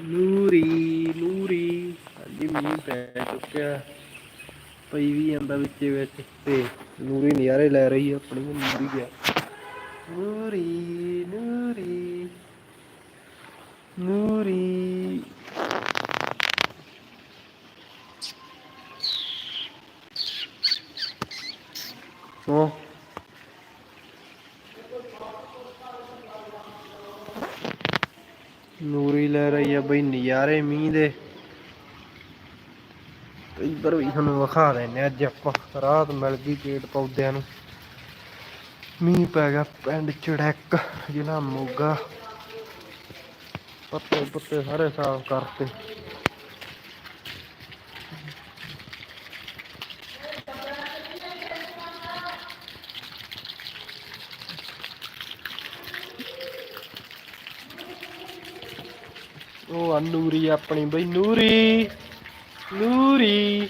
ਨੂਰੀ ਨੂਰੀ ਹਾਂਜੀ ਮੀਂਹ ਪੈ ਚੁੱਕਿਆ ਪਈ ਵੀ ਜਾਂਦਾ ਵਿੱਚ ਵਿੱਚ ਤੇ ਨੂਰੀ ਨਜ਼ਾਰੇ ਲੈ ਰਹੀ ਆ ਆਪਣੀ ਨੂਰੀ ਗਿਆ ਨੂਰੀ ਨੂਰੀ ਨੂਰੀ ਉਹ ਨੂਰੀ ਲੈ ਰਹੀ ਆ ਬਈ ਨਜ਼ਾਰੇ ਮੀਂਹ ਦੇ। ਤੇ ਇੱਧਰ ਵੀ ਤੁਹਾਨੂੰ ਵਿਖਾ ਦਿੰਨੇ ਅੱਜ ਆਪਾਂ, ਰਾਤ ਮਿਲ ਗਈ ਗੇਟ ਪੌਦਿਆਂ ਨੂੰ। ਮੀਂਹ ਪੈ ਗਿਆ ਪਿੰਡ ਚੜੈਕ, ਜ਼ਿਲ੍ਹਾ ਮੋਗਾ। ਪੱਤੇ ਪੁੱਤੇ ਸਾਰੇ ਸਾਫ਼ ਕਰਤੇ। ਆ ਨੂਰੀ ਆਪਣੀ ਬਈ, ਨੂਰੀ ਨੂਰੀ।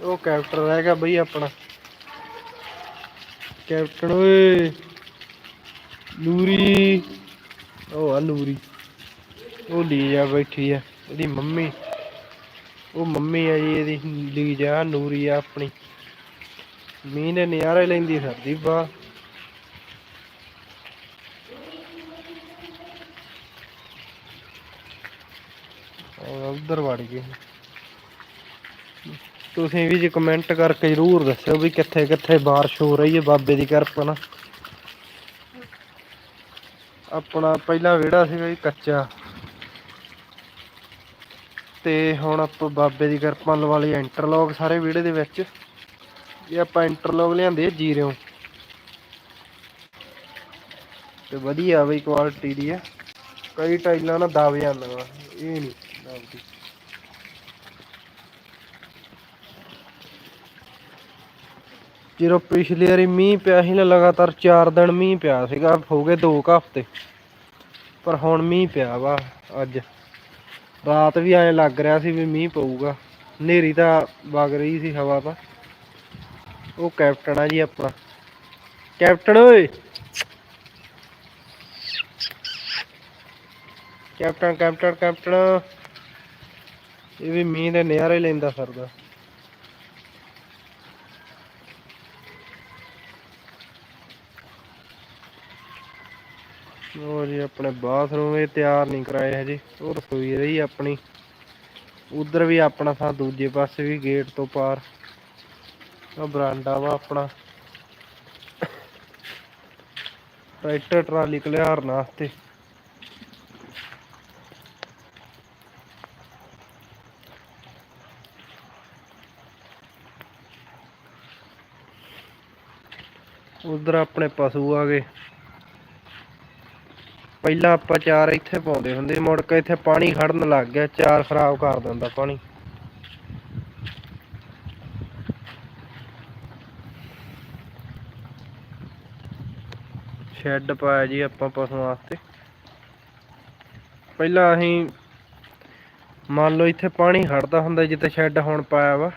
ਉਹ ਕੈਪਟਨ ਰਹਿ ਗਿਆ ਬਈ ਆਪਣਾ। ਕੈਪਟਨ ਓਏ, ਨੂਰੀ। ਉਹ ਆ ਨੂਰੀ। ਉਹ ਲੀਜਾ ਬੈਠੀ ਆ, ਇਹਦੀ ਮੰਮੀ। ਉਹ ਮੰਮੀ ਆ ਜੀ, ਇਹਦੀ ਲੀਜਾ ਨੂਰੀ ਆ ਆਪਣੀ। ਮੀਂਹ ਨੇ ਨਜ਼ਾਰੇ ਲੈਂਦੀ ਫਿਰਦੀ ਬਾ। ਉਧਰ ਵੜ ਗਏ। ਤੁਸੀਂ ਵੀ ਜੀ ਕਮੈਂਟ ਕਰਕੇ ਜਰੂਰ ਦੱਸਿਓ ਵੀ ਕਿੱਥੇ ਕਿੱਥੇ ਬਾਰਿਸ਼ ਹੋ ਰਹੀ ਹੈ ਬਾਬੇ ਦੀ ਕਿਰਪਾ ਨਾਲ। ਆਪਣਾ ਪਹਿਲਾ ਵਿਹੜਾ ਸੀਗਾ ਜੀ ਕੱਚਾ। ਤੇ ਹੁਣ ਆਪਾਂ ਬਾਬੇ ਦੀ ਕਿਰਪਾ ਲਵਾ ਲਈ ਇੰਟਰਲੌਕ ਸਾਰੇ ਵਿਹੜੇ ਦੇ ਵਿੱਚ। ਇਹ ਆਪਾਂ ਇੰਟਰਲੌਕ ਲਿਆਂਦੇ ਆ ਜੀਰਿਓ ਤੇ ਵਧੀਆ ਬਈ ਕੁਆਲਿਟੀ ਦੀ ਆ ਕਈ ਟਾਈਲਾਂ ਨਾ ਦਬ ਜਾਂਦੀਆਂ ਇਹ ਨਹੀਂ। ਦਬਦੀ ਜਦੋਂ ਪਿਛਲੀ ਵਾਰੀ ਮੀਂਹ ਪਿਆ ਸੀ ਨਾ, ਲਗਾਤਾਰ 4 ਦਿਨ ਮੀਂਹ ਪਿਆ ਸੀਗਾ, ਹੋ ਗਏ 2 ਹਫ਼ਤੇ। ਪਰ ਹੁਣ ਮੀਂਹ ਪਿਆ ਵਾ ਅੱਜ। ਰਾਤ ਵੀ ਐਂ ਲੱਗ ਰਿਹਾ ਸੀ ਵੀ ਮੀਂਹ ਪਊਗਾ। ਹਨੇਰੀ ਤਾਂ ਵਗ ਰਹੀ ਸੀ ਹਵਾ ਤਾਂ। ਉਹ ਕੈਪਟਨ ਆ ਜੀ ਆਪਣਾ। ਕੈਪਟਨ ਓਏ! Captain captain captain. ਇਹ ਵੀ ਮੀਂਹ ਦੇ ਨਜ਼ਾਰੇ ਲੈਂਦਾ ਫਿਰਦਾ। ਉਹ ਜੀ, ਆਪਣੇ ਬਾਥਰੂਮ ਇਹ ਤਿਆਰ ਨਹੀਂ ਕਰਾਏ ਹਜੇ। ਉਹ ਰਸੋਈ ਰਹੀ ਆਪਣੀ। ਉਧਰ ਵੀ ਆਪਣਾ ਥਾਂ, ਦੂਜੇ ਪਾਸੇ ਵੀ ਗੇਟ ਤੋਂ ਪਾਰ। ਉਹ ਬਰਾਂਡਾ ਵਾ ਆਪਣਾ। ਟਰੈਕਟਰ, ਟਰਾਲੀ ਕਲਿਆਰਨ ਵਾਸਤੇ। ਉਧਰ ਆਪਣੇ ਪਸ਼ੂ ਆ ਗਏ। ਪਹਿਲਾਂ ਆਪਾਂ ਚਾਰ ਇੱਥੇ ਪਾਉਂਦੇ ਹੁੰਦੇ ਮੁੜ ਕੇ ਇੱਥੇ ਪਾਣੀ ਖੜਨ ਲੱਗ ਗਿਆ, ਚਾਰ ਖਰਾਬ ਕਰ ਦਿੰਦਾ ਪਾਣੀ। ਸ਼ੈੱਡ ਪਾਇਆ ਜੀ ਆਪਾਂ ਪਸ਼ੂਆਂ ਵਾਸਤੇ। ਪਹਿਲਾਂ ਅਸੀਂ ਮੰਨ ਲਓ ਇੱਥੇ ਪਾਣੀ ਖੜਦਾ ਹੁੰਦਾ ਜਿੱਥੇ ਸ਼ੈੱਡ ਹੁਣ ਪਾਇਆ ਵਾ।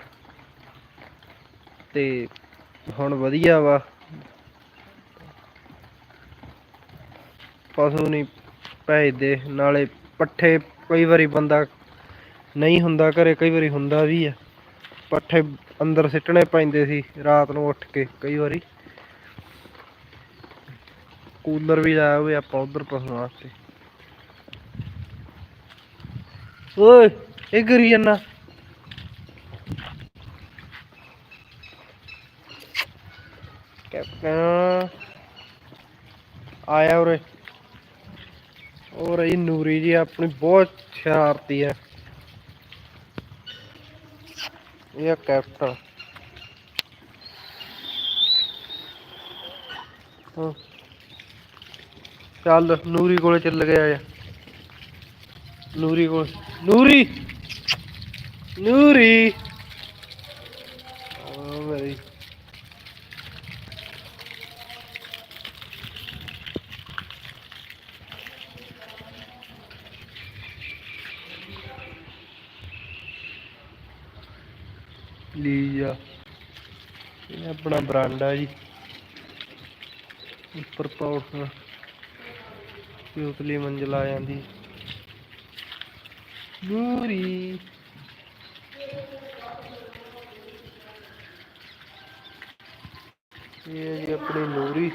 ਤੇ ਹੁਣ ਵਧੀਆ ਵਾ। ਪਸ਼ੂ ਨਹੀਂ ਭੇਜਦੇ, ਨਾਲੇ ਪੱਠੇ ਕਈ ਵਾਰੀ ਬੰਦਾ ਨਹੀਂ ਹੁੰਦਾ, ਘਰੇ ਕਈ ਵਾਰੀ ਹੁੰਦਾ ਵੀ ਆ। ਪੱਠੇ ਅੰਦਰ ਸਿੱਟਣੇ ਪੈਂਦੇ ਸੀ ਰਾਤ ਨੂੰ ਉੱਠ ਕੇ ਕਈ ਵਾਰੀ। ਕੂਲਰ ਵੀ ਲਾਇਆ ਹੋਵੇ ਆਪਾਂ ਉਧਰ ਪਸ਼ੂਆਂ ਵਾਸਤੇ। ਓਏ, ਇਹ ਗਰੀ ਜੰਨਾ ਕੈਪਟਨ। ਆਇਆ ਉਰੇ। ਔਰ ਇਹ ਨੂਰੀ ਜੀ, ਆਪਣੀ ਬਹੁਤ ਸ਼ਰਾਰਤੀ ਹੈ। ਇਹ ਕੈਪਟਨ। ਚੱਲ, ਨੂਰੀ ਕੋਲੇ ਚੱਲ ਗਿਆ ਆ ਨੂਰੀ ਕੋਲ ਨੂਰੀ! ਨੂਰੀ ਆ ਮੇਰੀ ਲੀਜਾ ਇਹ ਆਪਣਾ ਬਰਾਂਡਾ ਜੀ। ਉੱਪਰ ਪੌੜ ਤੇ ਉਤਲੀ ਮੰਜ਼ਲ ਆ ਜਾਂਦੀ। ਨੂਰੀ ਇਹ ਜੀ ਆਪਣੀ ਨੂਰੀ।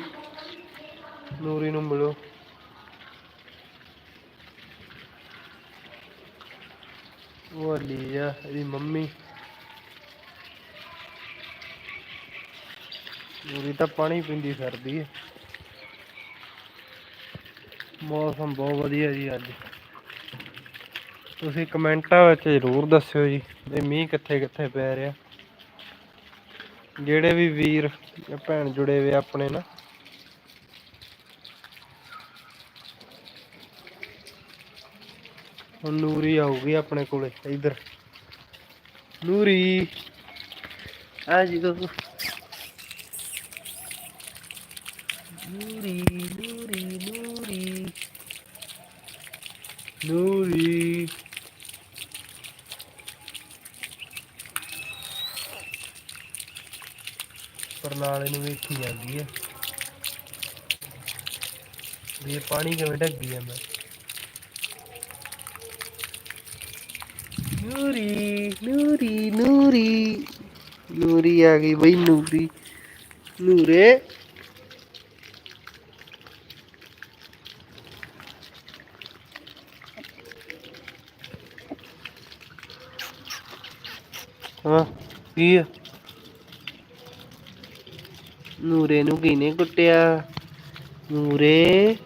ਨੂਰੀ ਨੂੰ ਮਿਲੋ। ਉਹ ਲਈ ਆ, ਇਹਦੀ ਮੰਮੀ। ਨੂਰੀ ਤਾਂ ਪਾਣੀ ਪੀਂਦੀ ਫਿਰਦੀ ਹੈ ਮੌਸਮ ਬਹੁਤ ਵਧੀਆ ਜੀ ਅੱਜ। ਤੁਸੀਂ ਕਮੈਂਟਾਂ ਵਿੱਚ ਜ਼ਰੂਰ ਦੱਸਿਓ ਜੀ ਇਹ ਮੀਂਹ ਕਿੱਥੇ ਕਿੱਥੇ ਪੈ ਰਿਹਾ। ਜਿਹੜੇ ਵੀ ਵੀਰ ਜਾਂ ਭੈਣ ਜੁੜੇ ਹੋਏ ਆਪਣੇ ਨਾਲ ਹੁਣ ਨੂਰੀ ਆਊਗੀ ਆਪਣੇ ਕੋਲੇ ਇੱਧਰ। ਨੂਰੀ। ਆ ਜੀ ਦੋ ਪਰਨਾਲੇ ਨੂੰ ਵੇਖੀ ਜਾਂਦੀ ਹੈ। ਇਹ ਪਾਣੀ ਕਿਵੇਂ ਡੱਗੀ ਜਾਂਦਾ ਨੂਰੀ ਨੂਰੀ ਨੂਰੀ ਨੂਰੀ ਆ ਗਈ ਬਈ ਨੂਰੀ। ਨੂਰੇ। ਹਾਂ ਕੀ ਆ? ਨੂਰੇ ਨੂੰ ਕਿਹਨੇ ਕੁੱਟਿਆ? ਨੂਰੇ?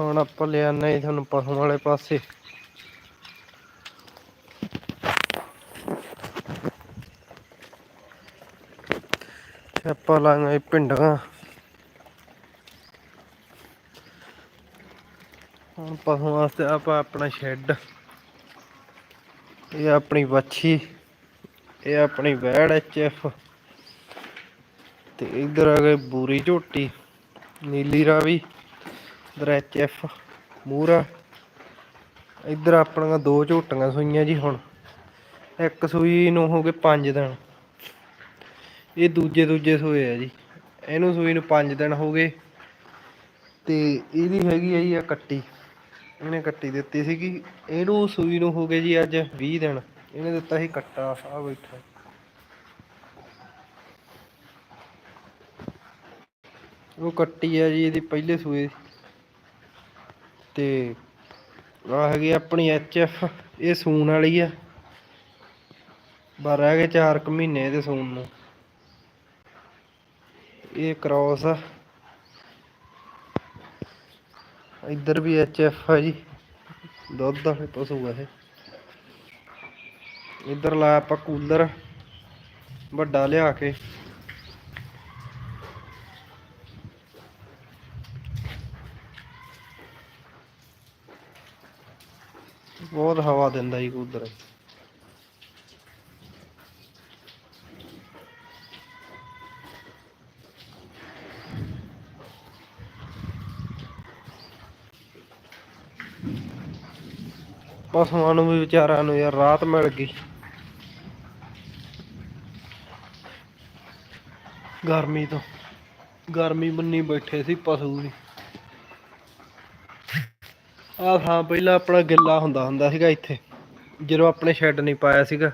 ਹੁਣ ਆਪਾਂ ਲਿਆਣਾ ਹੀ ਤੁਹਾਨੂੰ ਪਸ਼ੂ ਵਾਲੇ ਪਾਸੇ। ਆਪਾਂ ਲਾਂਗੇ ਪਿੰਡਾਂ। ਹੁਣ ਪਸ਼ੂ ਵਾਸਤੇ ਆਪਾਂ ਆਪਣਾ ਸ਼ੈੱਡ, ਇਹ ਆਪਣੀ ਵੱਛੀ, ਇਹ ਆਪਣੀ ਵੈੜ ਐਚਐਫ ਤੇ ਇਧਰ ਆ ਗਏ ਬੂਰੀ ਝੋਟੀ, ਨੀਲੀ ਰਾਵੀ, ਇਧਰ ਐਚਐਫ ਮੂਰਾ ਇਧਰ ਆਪਣੀਆਂ ਦੋ ਝੋਟੀਆਂ ਸੂਈਆਂ ਜੀ ਹੁਣ, ਇੱਕ ਸੂਈ ਨੂੰ ਹੋ ਗਏ 5 ਦਿਨ, ਇਹ ਦੂਜੇ ਦੂਜੇ ਸੂਏ ਆ ਜੀ, ਇਹਨੂੰ ਸੂਈ ਨੂੰ 5 ਦਿਨ ਹੋ ਗਏ ਤੇ ਇਹਦੀ ਹੈਗੀ ਆ ਜੀ ਆ ਕੱਟੀ। ਇਹਨੇ ਕੱਟੀ ਦਿੱਤੀ ਸੀਗੀ। ਇਹਨੂੰ ਸੂਈ ਨੂੰ ਹੋ ਗਏ ਜੀ ਅੱਜ 20 ਦਿਨ। ਇਹਨੇ ਦਿੱਤਾ ਸੀ ਕੱਟਾ ਆ ਬੈਠਾ। ਉਹ ਕੱਟੀ ਆ ਜੀ, ਇਹਦੀ ਪਹਿਲੇ ਸੂਏ ਤੇ ਆ ਹੈਗੀ ਆਪਣੀ ਐਚਐਫ ਇਹ ਸੂਣ ਵਾਲੀ ਆ। ਬਸ ਰਹਿ ਗਏ 4 ਕੁ ਮਹੀਨੇ ਇਹਦੇ ਸੂਣ ਨੂੰ। ਇਹ ਕ੍ਰਾਸ ਆ। ਇੱਧਰ ਵੀ ਐਚ ਐਫ ਆ ਜੀ। ਦੁੱਧ ਵਾਲੇ ਪਸ਼ੂ ਆ ਇਹ। ਇੱਧਰ ਲਾਇਆ ਆਪਾਂ ਕੂਲਰ, ਵੱਡਾ ਲਿਆ ਕੇ। ਬਹੁਤ ਹਵਾ ਦਿੰਦਾ ਜੀ ਕੂਲਰ। ਪਸ਼ੂਆਂ ਨੂੰ ਵੀ ਵਿਚਾਰਿਆਂ ਨੂੰ ਯਾਰ ਰਾਤ ਮਿਲ ਗਈ। ਗਰਮੀ ਤੋਂ। ਗਰਮੀ ਬੰਨੀ ਬੈਠੇ ਸੀ ਪਸ਼ੂ ਵੀ। ਆਹ ਥਾਂ ਪਹਿਲਾਂ ਆਪਣਾ ਗਿੱਲਾ ਹੁੰਦਾ ਹੁੰਦਾ ਸੀਗਾ ਇੱਥੇ। ਜਦੋਂ ਆਪਣੇ ਸ਼ੈੱਡ ਨਹੀਂ ਪਾਇਆ ਸੀਗਾ।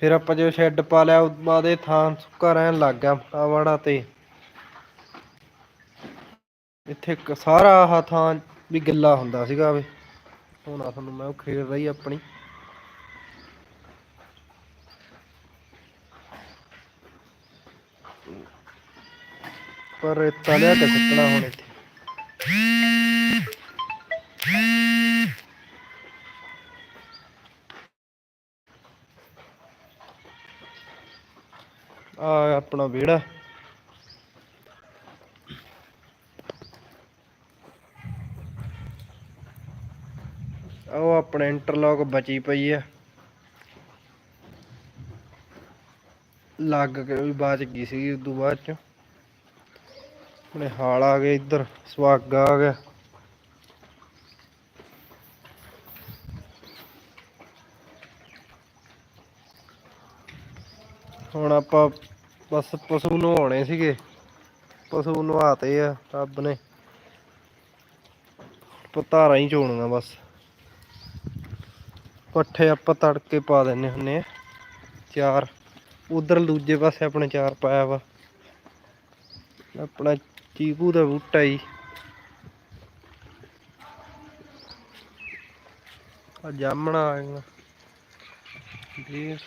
ਫਿਰ ਆਪਾਂ ਜਦੋਂ ਸ਼ੈੱਡ ਪਾ ਲਿਆ, ਉਸ ਬਾਅਦ ਇਹ ਥਾਂ ਸੁੱਕਾ ਰਹਿਣ ਲੱਗ ਗਿਆ ਆਵੜਾ ਤੇ। ਇੱਥੇ ਸਾਰਾ ਆਹ ਥਾਂ ਵੀ ਗਿੱਲਾ ਹੁੰਦਾ ਸੀਗਾ ਵੇ। ਹੁਣ ਤੁਹਾਨੂੰ ਮੈਂ ਉਹ ਖੇਡ ਰਹੀ ਆਪਣੀ। ਪਰ ਰੇਤਾ ਲਿਆ ਕੇ ਸੁੱਟਣਾ ਹੁਣ ਇੱਥੇ। ਆ ਆਪਣਾ ਵਿਹੜਾ ਉਹ ਆਪਣੇ ਇੰਟਰਲੌਕ ਬਚੀ ਪਈ ਆ। ਲੱਗ ਕੇ ਵੀ ਬਾਅਦ ਚ ਗਈ ਸੀ ਉਦੋਂ ਬਾਅਦ ਚ। ਆਪਣੇ ਹਾਲ ਆ ਗਏ ਇੱਧਰ, ਸੁਹਾਗਾ ਆ ਗਿਆ। ਹੁਣ ਆਪਾਂ ਬਸ ਪਸ਼ੂ ਨਹਾਉਣੇ ਸੀਗੇ। ਪਸ਼ੂ ਨਹਾਤੇ ਆ ਰੱਬ ਨੇ। ਪਤਾਰਾਂ ਹੀ ਚੋਣੀਆਂ ਬਸ। ਪੱਠੇ ਆਪਾਂ ਤੜਕੇ ਪਾ ਦਿੰਨੇ ਹੁੰਨੇ ਆ। ਚਾਰ। ਉਧਰ ਦੂਜੇ ਪਾਸੇ ਆਪਣੇ ਚਾਰ ਪਾਇਆ ਵਾ। ਆਪਣਾ ਚੀਕੂ ਦਾ ਬੂਟਾ ਹੀ ਆ ਜਾਮਣਾ ਆ ਗਈਆਂ ਜੀ